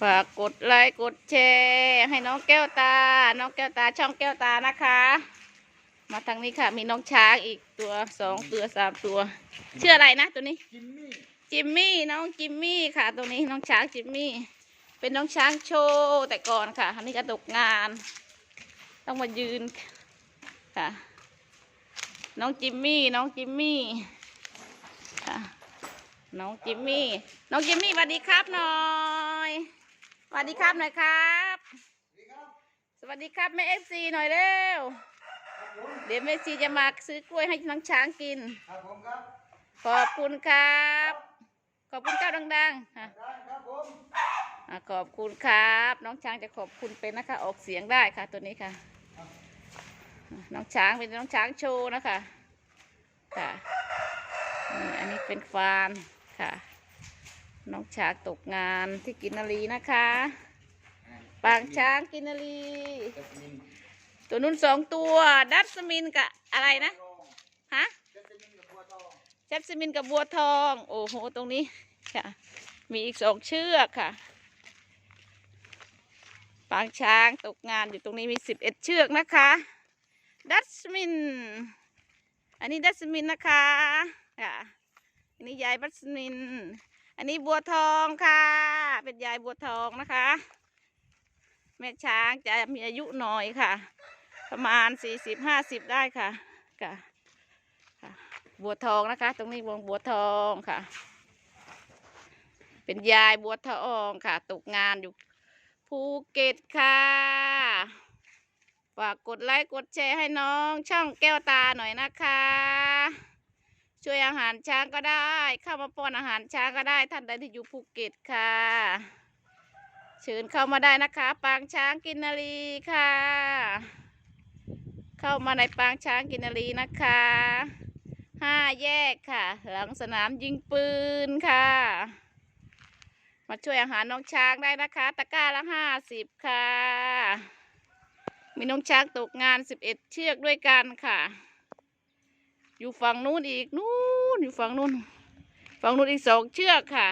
ฝากกดไลค์กดแชร์ให้น้องแก้วตา น้องแก้วตาช่องแก้วตานะคะ มาทางนี้ค่ะมีน้องช้างอีกตัวสองตัวสามตัวชื่ออะไรนะตัวนี้จิมมี่จิมมี่น้องจิมมี่ค่ะ ตัวนี้น้องช้างจิมมี่ เป็นน้องช้างโชว์แต่ก่อนค่ะอันนี้ก็ตกงาน ต้องมายืนค่ะ น้องจิมมี่น้องจิมมี่ค่ะน้องจิมมี่ น้องจิมมี่สวัสดีครับหน่อย สวัสดีครับหน่อยครับ สวัสดีครับแม่เอฟซีหน่อยเร็ว เดี๋ยวแม่ซีจะมาซื้อกล้วยให้น้องช้างกิน ครับผมครับ ขอบคุณครับ ขอบคุณเจ้าดังๆค่ะได้ครับผมอะขอบคุณครับ น้องช้างจะขอบคุณเป็นนะคะ ออกเสียงได้ค่ะ ตัวนี้ค่ะ น้องช้างเป็นน้องช้างโชว์นะคะ ค่ะนี่อันนี้เป็นฟานค่ะ น้องช้างตกงานที่กินนารีนะคะ ปางช้างกินนารีจัสมินตัวนู้นสองตัว ดัชมินกับอะไรนะทองฮะจัสมินกับบัวทองแจัสมินกับบัวทอง โอ้โห ตรงนี้ค่ะ มีอีกสองเชือกค่ะ ปางช้างตกงานอยู่ตรงนี้มีสิบเอ็ดเชือกนะคะ ดัชมิน อันนี้ดัชมินนะคะ ค่ะ อันนี้ยายดัชมิน อันนี้บัวทองค่ะ เป็นยายบัวทองนะคะ แม่ช้างจะมีอายุหน่อยค่ะ ประมาณสี่สิบห้าสิบได้ค่ะค่ะค่ะ บัวทองนะคะ ตรงนี้วงบัวทองค่ะ เป็นยายบัวทองค่ะ ตกงานอยู่ภูเก็ตค่ะฝากกดไลค์กดแชร์ให้น้องช่องแก้วตาหน่อยนะคะ ช่วยอาหารช้างก็ได้ เข้ามาป้อนอาหารช้างก็ได้ท่านใดที่อยู่ภูเก็ตค่ะเชิญเข้ามาได้นะคะ ปางช้างกินนารีค่ะ เข้ามาในปางช้างกินนารีนะคะห้าแยกค่ะ หลังสนามยิงปืนค่ะ มาช่วยอาหารน้องช้างได้นะคะ ตะกร้าละห้าสิบค่ะ มีน้องช้างตกงานสิบเอ็ดเชือกด้วยกันค่ะ อยู่ฝั่งนู้นอีกนู้นอยู่ฝั่งนู้นฝั่งนู้นอีกสองเชือกค่ะ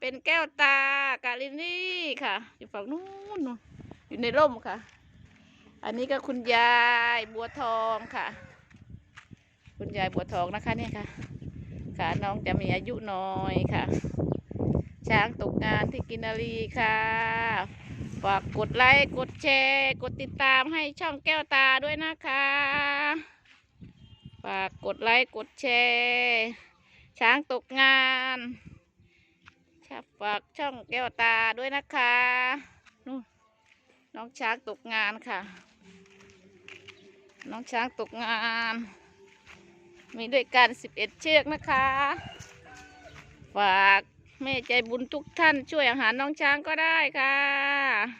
เป็นแก้วตากาลินี่ค่ะ อยู่ฝั่งนู้นนู่นอยู่ในร่มค่ะ อันนี้ก็คุณยายบัวทองค่ะ คุณยายบัวทองนะคะเนี่ยค่ะค่ะน้องจะมีอายุน้อยค่ะ ช้างตกงานที่กินนารีค่ะฝากกดไลค์กดแชร์ กดติดตามให้ช่องแก้วตาด้วยนะคะ ฝากกดไลค์กดแชร์ช้างตกงานฝากช่องแก้วตาด้วยนะคะนู่นน้องช้างตกงานค่ะ น้องช้างตกงาน มีด้วยกันสิบเอ็ดเชือกนะคะ ฝากแม่ใจบุญทุกท่านช่วยอาหารน้องช้างก็ได้ค่ะ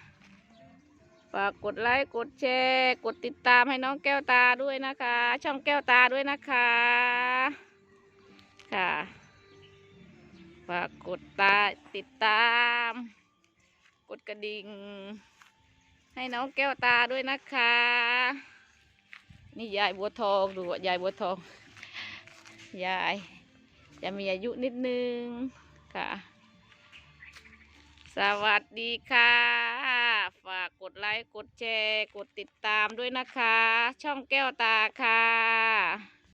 ากกดไลค์กดแชร์ กดติดตามให้น้องแก้วตาด้วยนะคะ ช่องแก้วตาด้วยนะคะ ค่ะฝากกดตาติดตาม กดกระดิ่ง ให้น้องแก้วตาด้วยนะคะ นี่ยายบัวทองดูยายบัวทองยายจะมีอายุนิดนึงค่ะ สวัสดีค่ะ ฝากกดไลค์ กดแชร์ กดติดตามด้วยนะคะ ช่องแก้วตาค่ะ